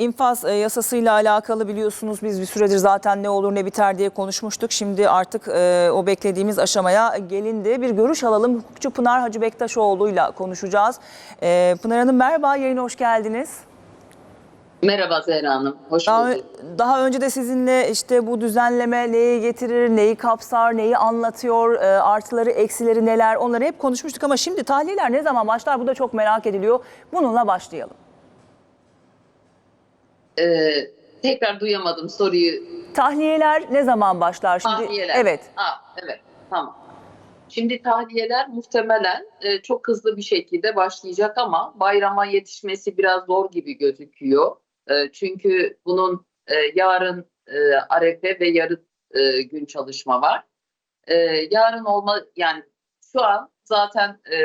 İnfaz e, yasasıyla alakalı biliyorsunuz biz bir süredir zaten ne olur ne biter diye konuşmuştuk. Şimdi artık e, o beklediğimiz aşamaya gelindi. Bir görüş alalım. Hukukçu Pınar Hacı Bektaşoğlu'yla konuşacağız. E, Pınar Hanım merhaba, yayına hoş geldiniz. Merhaba Zehra Hanım, hoş Daha, bulduk. daha önce de sizinle işte bu düzenleme neyi getirir, neyi kapsar, neyi anlatıyor, e, artıları, eksileri neler onları hep konuşmuştuk. Ama şimdi tahliyeler ne zaman başlar bu da çok merak ediliyor. Bununla başlayalım. Ee, tekrar duyamadım soruyu. Tahliyeler ne zaman başlar? Şimdi, Tahliyeler. Evet. Aa, evet, tamam. Şimdi tahliyeler muhtemelen e, çok hızlı bir şekilde başlayacak ama bayrama yetişmesi biraz zor gibi gözüküyor. E, çünkü bunun e, yarın e, arefe ve yarın e, gün çalışma var. E, yarın olma yani şu an zaten e,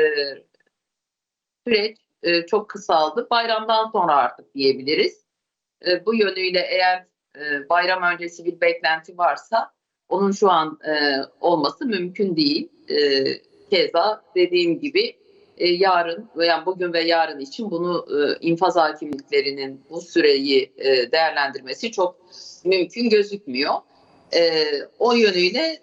süreç e, çok kısaldı. Bayramdan sonra artık diyebiliriz. E, bu yönüyle eğer e, bayram öncesi bir beklenti varsa onun şu an e, olması mümkün değil. Keza dediğim gibi yarın veya bugün ve yarın için bunu infaz hakimliklerinin bu süreyi değerlendirmesi çok mümkün gözükmüyor. O yönüyle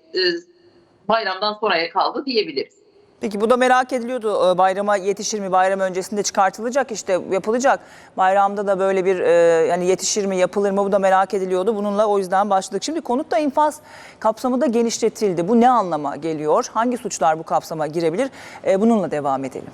bayramdan sonraya kaldı diyebiliriz. Peki bu da merak ediliyordu. Ee, Bayrama yetişir mi? Bayram öncesinde çıkartılacak işte yapılacak. Bayramda da böyle bir e, yani yetişir mi, yapılır mı? Bu da merak ediliyordu. Bununla o yüzden başladık. Şimdi konutta infaz kapsamı da genişletildi. Bu ne anlama geliyor? Hangi suçlar bu kapsama girebilir? E, bununla devam edelim.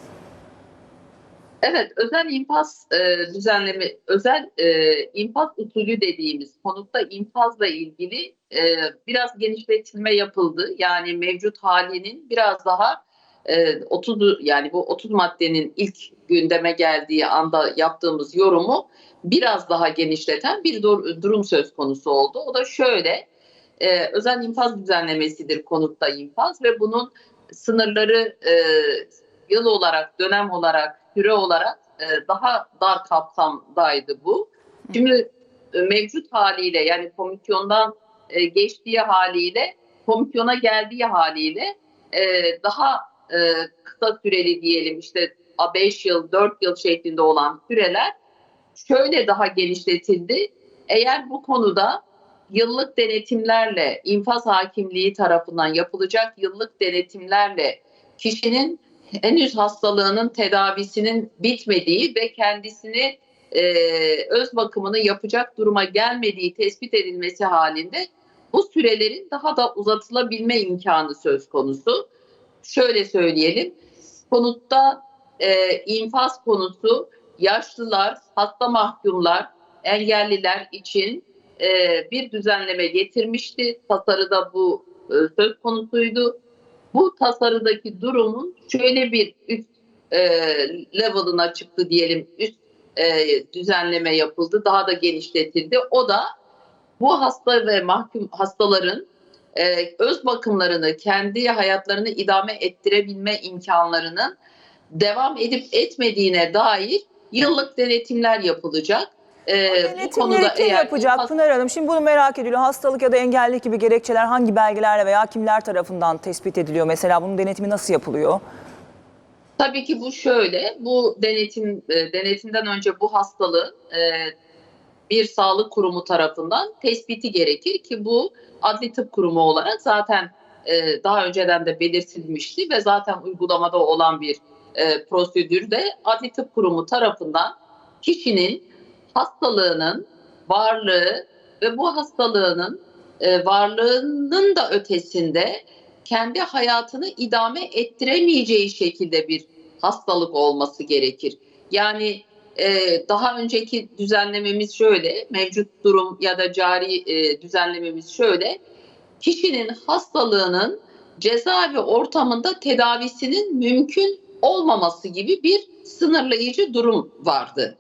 Evet, özel infaz e, düzenleme, özel e, infaz usulü dediğimiz konutta infazla ilgili e, biraz genişletilme yapıldı. Yani mevcut halinin biraz daha e, 30 yani bu 30 maddenin ilk gündeme geldiği anda yaptığımız yorumu biraz daha genişleten bir dur- durum söz konusu oldu. O da şöyle, e, özel infaz düzenlemesidir konutta infaz ve bunun sınırları e, yıl olarak, dönem olarak, süre olarak e, daha dar kapsamdaydı bu. Şimdi e, mevcut haliyle yani komisyondan e, geçtiği haliyle, komisyona geldiği haliyle e, daha e, kısa süreli diyelim işte 5 yıl, 4 yıl şeklinde olan süreler şöyle daha genişletildi. Eğer bu konuda yıllık denetimlerle infaz hakimliği tarafından yapılacak yıllık denetimlerle kişinin henüz hastalığının tedavisinin bitmediği ve kendisini e, öz bakımını yapacak duruma gelmediği tespit edilmesi halinde bu sürelerin daha da uzatılabilme imkanı söz konusu. Şöyle söyleyelim, konutta e, infaz konusu yaşlılar, hasta mahkumlar, engelliler için e, bir düzenleme getirmişti. Tasarıda bu e, söz konusuydu. Bu tasarıdaki durumun şöyle bir üst e, level'ına çıktı diyelim, üst e, düzenleme yapıldı, daha da genişletildi. O da bu hasta ve mahkum hastaların e, öz bakımlarını, kendi hayatlarını idame ettirebilme imkanlarının devam edip etmediğine dair yıllık denetimler yapılacak. E, Denetimleri kim yapacak infaz- Pınar Hanım? Şimdi bunu merak ediliyor. Hastalık ya da engellilik gibi gerekçeler hangi belgelerle veya kimler tarafından tespit ediliyor? Mesela bunun denetimi nasıl yapılıyor? Tabii ki bu şöyle, bu denetim e, denetimden önce bu hastalığın e, bir sağlık kurumu tarafından tespiti gerekir ki bu adli tıp kurumu olarak zaten e, daha önceden de belirtilmişti ve zaten uygulamada olan bir e, prosedür de adli tıp kurumu tarafından kişinin hastalığının varlığı ve bu hastalığının e, varlığının da ötesinde kendi hayatını idame ettiremeyeceği şekilde bir hastalık olması gerekir. Yani e, daha önceki düzenlememiz şöyle, mevcut durum ya da cari e, düzenlememiz şöyle, kişinin hastalığının cezaevi ortamında tedavisinin mümkün olmaması gibi bir sınırlayıcı durum vardı.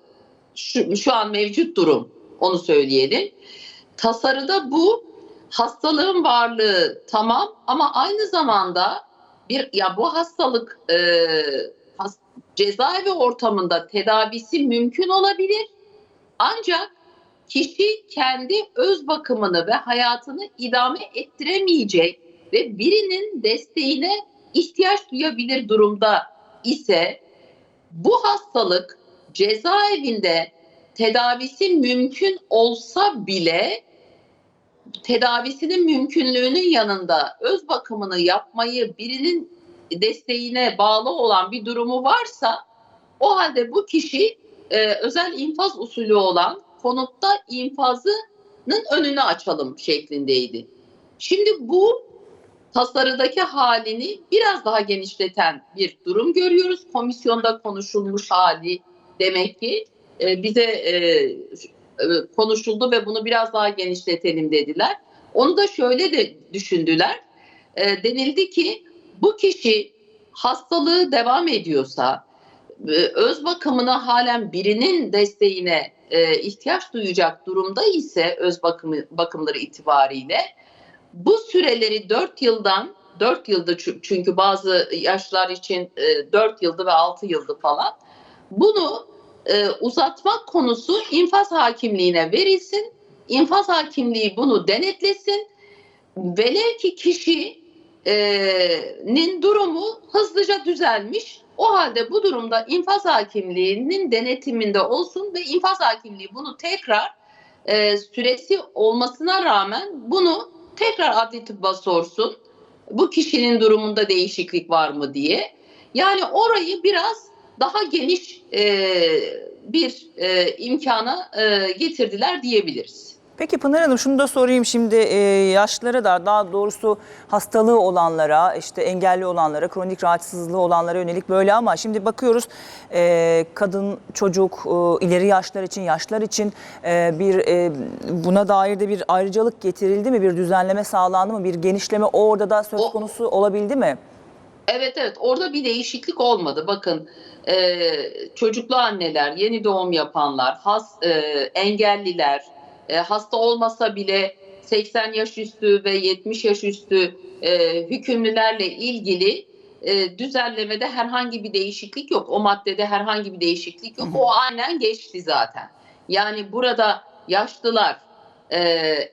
Şu, şu an mevcut durum, onu söyleyelim. Tasarıda bu hastalığın varlığı tamam ama aynı zamanda bir ya bu hastalık e, cezaevi ortamında tedavisi mümkün olabilir. Ancak kişi kendi öz bakımını ve hayatını idame ettiremeyecek ve birinin desteğine ihtiyaç duyabilir durumda ise bu hastalık cezaevinde tedavisi mümkün olsa bile tedavisinin mümkünlüğünün yanında öz bakımını yapmayı birinin desteğine bağlı olan bir durumu varsa o halde bu kişi e, özel infaz usulü olan konutta infazının önünü açalım şeklindeydi. Şimdi bu tasarıdaki halini biraz daha genişleten bir durum görüyoruz. Komisyonda konuşulmuş hali demek ki e, bize e, e, konuşuldu ve bunu biraz daha genişletelim dediler. Onu da şöyle de düşündüler. E, denildi ki bu kişi hastalığı devam ediyorsa, e, öz bakımına halen birinin desteğine e, ihtiyaç duyacak durumda ise öz bakımı bakımları itibariyle bu süreleri 4 yıldan 4 yıldı çü- çünkü bazı yaşlar için e, 4 yıldı ve 6 yıldı falan. Bunu e, uzatmak konusu infaz hakimliğine verilsin. İnfaz hakimliği bunu denetlesin. Velev ki kişinin durumu hızlıca düzelmiş. O halde bu durumda infaz hakimliğinin denetiminde olsun ve infaz hakimliği bunu tekrar e, süresi olmasına rağmen bunu tekrar adli tıbba sorsun. Bu kişinin durumunda değişiklik var mı diye. Yani orayı biraz daha geniş e, bir e, imkana e, getirdiler diyebiliriz. Peki Pınar Hanım şunu da sorayım şimdi e, yaşlara da daha doğrusu hastalığı olanlara işte engelli olanlara kronik rahatsızlığı olanlara yönelik böyle ama şimdi bakıyoruz e, kadın çocuk e, ileri yaşlar için yaşlar için e, bir e, buna dair de bir ayrıcalık getirildi mi bir düzenleme sağlandı mı bir genişleme orada da söz konusu olabildi mi? Evet evet orada bir değişiklik olmadı. Bakın e, çocuklu anneler, yeni doğum yapanlar, has, e, engelliler, e, hasta olmasa bile 80 yaş üstü ve 70 yaş üstü e, hükümlülerle ilgili e, düzenlemede herhangi bir değişiklik yok. O maddede herhangi bir değişiklik yok. O aynen geçti zaten. Yani burada yaşlılar, e,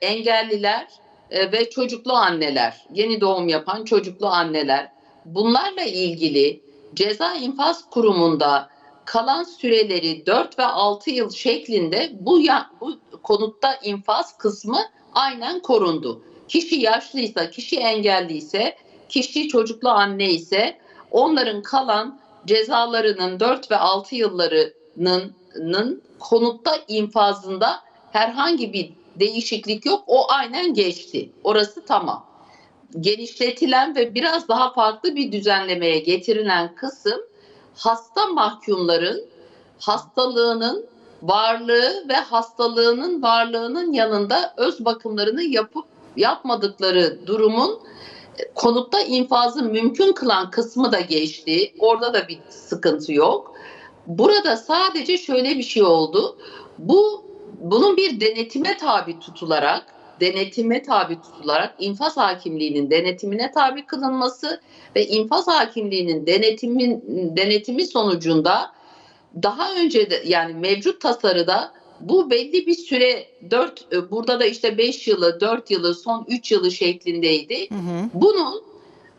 engelliler e, ve çocuklu anneler, yeni doğum yapan çocuklu anneler bunlarla ilgili ceza infaz kurumunda kalan süreleri 4 ve 6 yıl şeklinde bu ya, bu konutta infaz kısmı aynen korundu. Kişi yaşlıysa, kişi engelliyse, kişi çocuklu anne ise onların kalan cezalarının 4 ve 6 yıllarının nın konutta infazında herhangi bir değişiklik yok. O aynen geçti. Orası tamam genişletilen ve biraz daha farklı bir düzenlemeye getirilen kısım hasta mahkumların hastalığının varlığı ve hastalığının varlığının yanında öz bakımlarını yapıp yapmadıkları durumun e, konutta infazı mümkün kılan kısmı da geçti. Orada da bir sıkıntı yok. Burada sadece şöyle bir şey oldu. Bu bunun bir denetime tabi tutularak denetime tabi tutularak infaz hakimliğinin denetimine tabi kılınması ve infaz hakimliğinin denetimin denetimi sonucunda daha önce de yani mevcut tasarıda bu belli bir süre 4 burada da işte 5 yılı, 4 yılı, son 3 yılı şeklindeydi. Hı hı. Bunun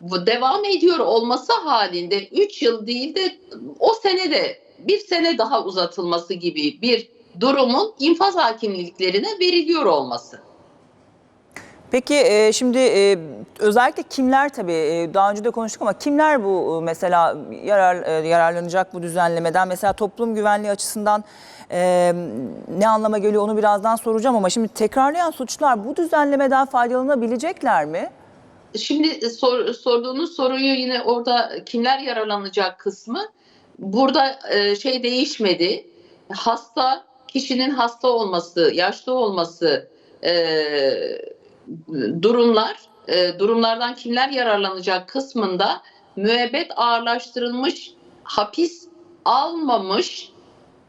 bu devam ediyor olması halinde 3 yıl değil de o sene de bir sene daha uzatılması gibi bir durumun infaz hakimliklerine veriliyor olması. Peki e, şimdi e, özellikle kimler tabii e, daha önce de konuştuk ama kimler bu e, mesela yarar e, yararlanacak bu düzenlemeden? Mesela toplum güvenliği açısından e, ne anlama geliyor onu birazdan soracağım ama şimdi tekrarlayan suçlar bu düzenlemeden faydalanabilecekler mi? Şimdi sor, sorduğunuz soruyu yine orada kimler yararlanacak kısmı burada e, şey değişmedi. Hasta kişinin hasta olması, yaşlı olması e, durumlar e, durumlardan kimler yararlanacak kısmında müebbet ağırlaştırılmış hapis almamış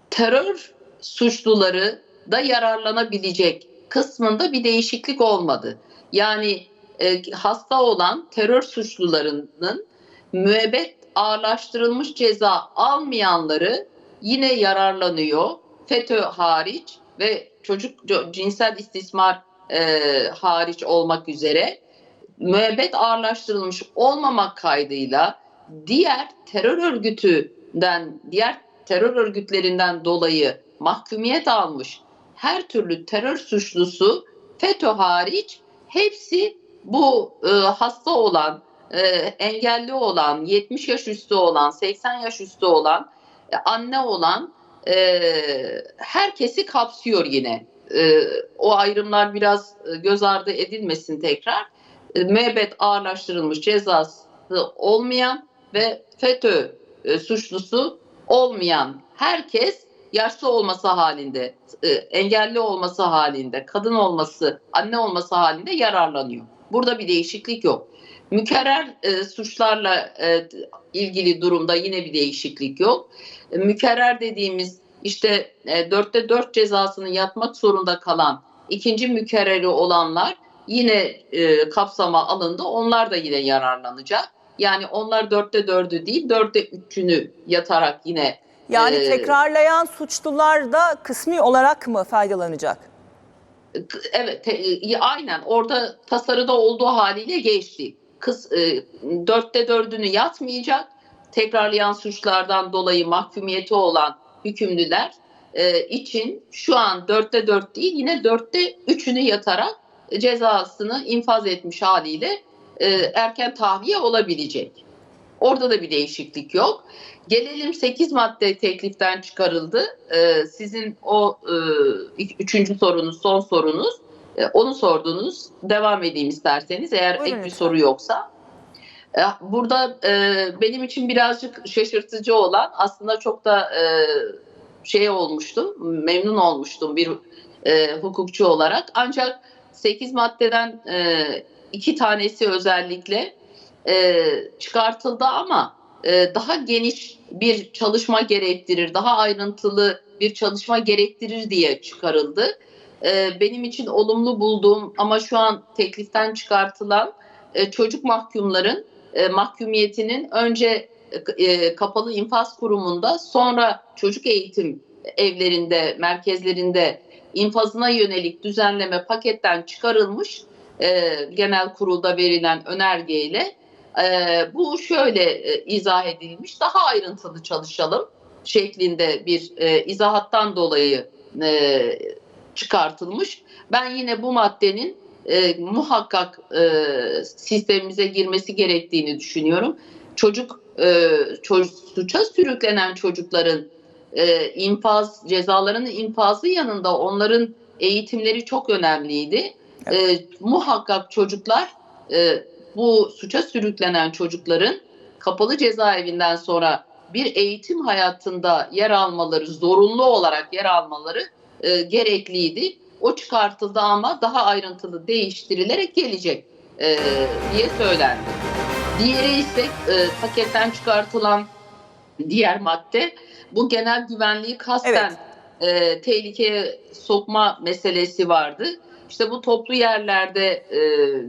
terör suçluları da yararlanabilecek kısmında bir değişiklik olmadı. Yani e, hasta olan terör suçlularının müebbet ağırlaştırılmış ceza almayanları yine yararlanıyor. FETÖ hariç ve çocuk cinsel istismar e, hariç olmak üzere müebbet ağırlaştırılmış olmamak kaydıyla diğer terör örgütünden, diğer terör örgütlerinden dolayı mahkumiyet almış her türlü terör suçlusu FETÖ hariç hepsi bu e, hasta olan, e, engelli olan, 70 yaş üstü olan, 80 yaş üstü olan, e, anne olan e, herkesi kapsıyor yine. E, o ayrımlar biraz e, göz ardı edilmesin tekrar. E, müebbet ağırlaştırılmış cezası olmayan ve FETÖ e, suçlusu olmayan herkes yaşlı olması halinde, e, engelli olması halinde, kadın olması, anne olması halinde yararlanıyor. Burada bir değişiklik yok. Mükerrer e, suçlarla e, ilgili durumda yine bir değişiklik yok. E, mükerrer dediğimiz işte e, dörtte dört cezasını yatmak zorunda kalan ikinci mükerreri olanlar yine e, kapsama alındı. Onlar da yine yararlanacak. Yani onlar dörtte dördü değil, dörtte üçünü yatarak yine Yani Ee, tekrarlayan suçlular da kısmi olarak mı faydalanacak? Evet, te- e, aynen orada tasarıda olduğu haliyle geçti. Kız e, dörtte dördünü yatmayacak. Tekrarlayan suçlardan dolayı mahkumiyeti olan hükümlüler e, için şu an dörtte dört değil yine dörtte üçünü yatarak cezasını infaz etmiş haliyle e, erken tahliye olabilecek. Orada da bir değişiklik yok. Gelelim 8 madde tekliften çıkarıldı. Ee, sizin o e, üçüncü sorunuz, son sorunuz. E, onu sordunuz. Devam edeyim isterseniz eğer Buyurun ek bir soru yoksa. E, Burada e, benim için birazcık şaşırtıcı olan aslında çok da e, şey olmuştum, memnun olmuştum bir e, hukukçu olarak. Ancak 8 maddeden e, iki tanesi özellikle e, çıkartıldı ama e, daha geniş bir çalışma gerektirir, daha ayrıntılı bir çalışma gerektirir diye çıkarıldı. E, benim için olumlu bulduğum ama şu an tekliften çıkartılan e, çocuk mahkumların e, mahkumiyetinin önce e, kapalı infaz kurumunda sonra çocuk eğitim evlerinde, merkezlerinde infazına yönelik düzenleme paketten çıkarılmış e, genel kurulda verilen önergeyle e, bu şöyle e, izah edilmiş. Daha ayrıntılı çalışalım şeklinde bir e, izahattan dolayı e, çıkartılmış. Ben yine bu maddenin e, muhakkak e, sistemimize girmesi gerektiğini düşünüyorum. Çocuk e, çocuk suça sürüklenen çocukların e, infaz cezalarının infazı yanında onların eğitimleri çok önemliydi. E, muhakkak çocuklar e, bu suça sürüklenen çocukların kapalı cezaevinden sonra bir eğitim hayatında yer almaları, zorunlu olarak yer almaları e, gerekliydi. O çıkartıldı ama daha ayrıntılı değiştirilerek gelecek e, diye söylendi. Diğeri ise e, paketten çıkartılan diğer madde bu genel güvenliği kasten e, tehlikeye sokma meselesi vardı. İşte bu toplu yerlerde e,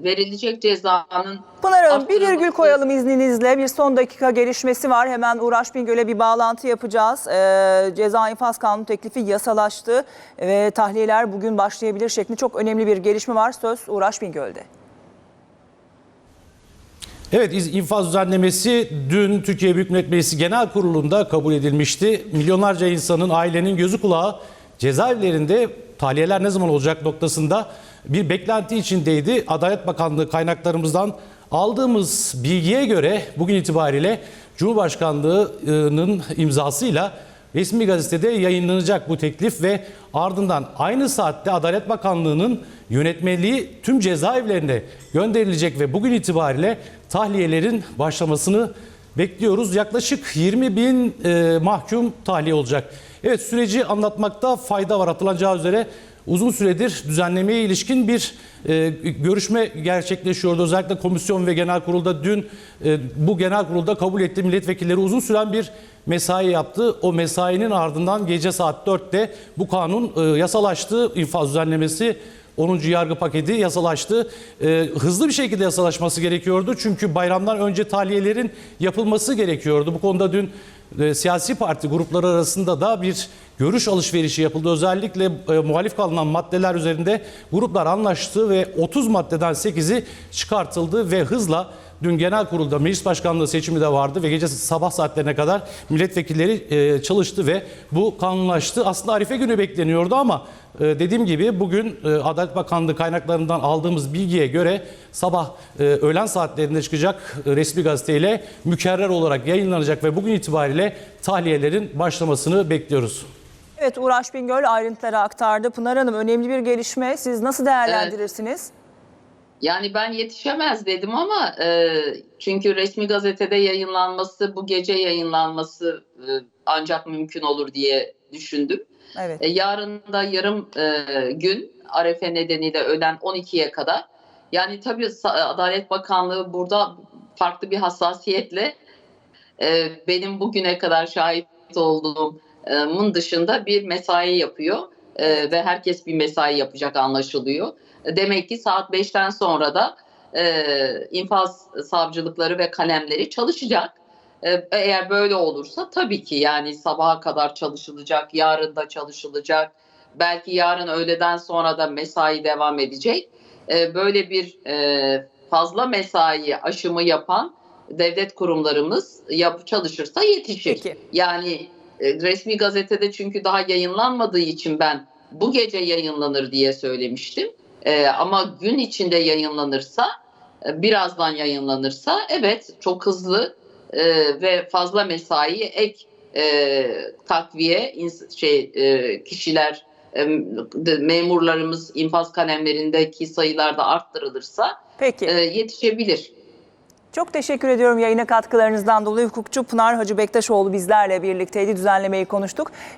verilecek cezanın Pınar Hanım bir virgül koyalım izninizle. Bir son dakika gelişmesi var. Hemen Uğraş Bingöl'e bir bağlantı yapacağız. Ee, ceza infaz kanunu teklifi yasalaştı ve tahliyeler bugün başlayabilir şeklinde çok önemli bir gelişme var. Söz Uğraş Bingöl'de. Evet infaz düzenlemesi dün Türkiye Büyük Millet Meclisi Genel Kurulu'nda kabul edilmişti. Milyonlarca insanın ailenin gözü kulağı cezaevlerinde tahliyeler ne zaman olacak noktasında bir beklenti içindeydi. Adalet Bakanlığı kaynaklarımızdan aldığımız bilgiye göre bugün itibariyle Cumhurbaşkanlığı'nın imzasıyla resmi gazetede yayınlanacak bu teklif ve ardından aynı saatte Adalet Bakanlığı'nın yönetmeliği tüm cezaevlerine gönderilecek ve bugün itibariyle tahliyelerin başlamasını bekliyoruz. Yaklaşık 20 bin e, mahkum tahliye olacak. Evet süreci anlatmakta fayda var. Atılacağı üzere uzun süredir düzenlemeye ilişkin bir e, görüşme gerçekleşiyordu. Özellikle komisyon ve genel kurulda dün e, bu genel kurulda kabul etti. Milletvekilleri uzun süren bir mesai yaptı. O mesainin ardından gece saat 4'te bu kanun e, yasalaştı. İnfaz düzenlemesi 10. yargı paketi yasalaştı. E, hızlı bir şekilde yasalaşması gerekiyordu. Çünkü bayramdan önce tahliyelerin yapılması gerekiyordu. Bu konuda dün e, siyasi parti grupları arasında da bir görüş alışverişi yapıldı. Özellikle e, muhalif kalınan maddeler üzerinde gruplar anlaştı ve 30 maddeden 8'i çıkartıldı ve hızla dün genel kurulda meclis başkanlığı seçimi de vardı ve gece sabah saatlerine kadar milletvekilleri e, çalıştı ve bu kanunlaştı. Aslında Arife günü bekleniyordu ama e, dediğim gibi bugün e, Adalet Bakanlığı kaynaklarından aldığımız bilgiye göre sabah e, öğlen saatlerinde çıkacak e, resmi gazeteyle mükerrer olarak yayınlanacak ve bugün itibariyle tahliyelerin başlamasını bekliyoruz. Evet Uğraş Bingöl ayrıntıları aktardı. Pınar Hanım önemli bir gelişme. Siz nasıl değerlendirirsiniz? Yani ben yetişemez dedim ama e, çünkü resmi gazetede yayınlanması, bu gece yayınlanması e, ancak mümkün olur diye düşündüm. Evet. E, yarın da yarım e, gün Arefe nedeniyle öğlen 12'ye kadar. Yani tabii Adalet Bakanlığı burada farklı bir hassasiyetle e, benim bugüne kadar şahit olduğumun dışında bir mesai yapıyor. E, ve herkes bir mesai yapacak anlaşılıyor. Demek ki saat 5'ten sonra da e, infaz savcılıkları ve kalemleri çalışacak. E, Eğer böyle olursa tabii ki yani sabaha kadar çalışılacak, yarın da çalışılacak. Belki yarın öğleden sonra da mesai devam edecek. E, Böyle bir e, fazla mesai aşımı yapan devlet kurumlarımız yap çalışırsa yetişir. Peki. Yani resmi gazetede çünkü daha yayınlanmadığı için ben bu gece yayınlanır diye söylemiştim. E, ama gün içinde yayınlanırsa, e, birazdan yayınlanırsa evet çok hızlı e, ve fazla mesai ek e, takviye şey e, kişiler e, memurlarımız infaz kalemlerindeki sayılar da arttırılırsa Peki. e, yetişebilir. Çok teşekkür ediyorum yayına katkılarınızdan dolayı. Hukukçu Pınar Hacı Bektaşoğlu bizlerle birlikteydi. Düzenlemeyi konuştuk.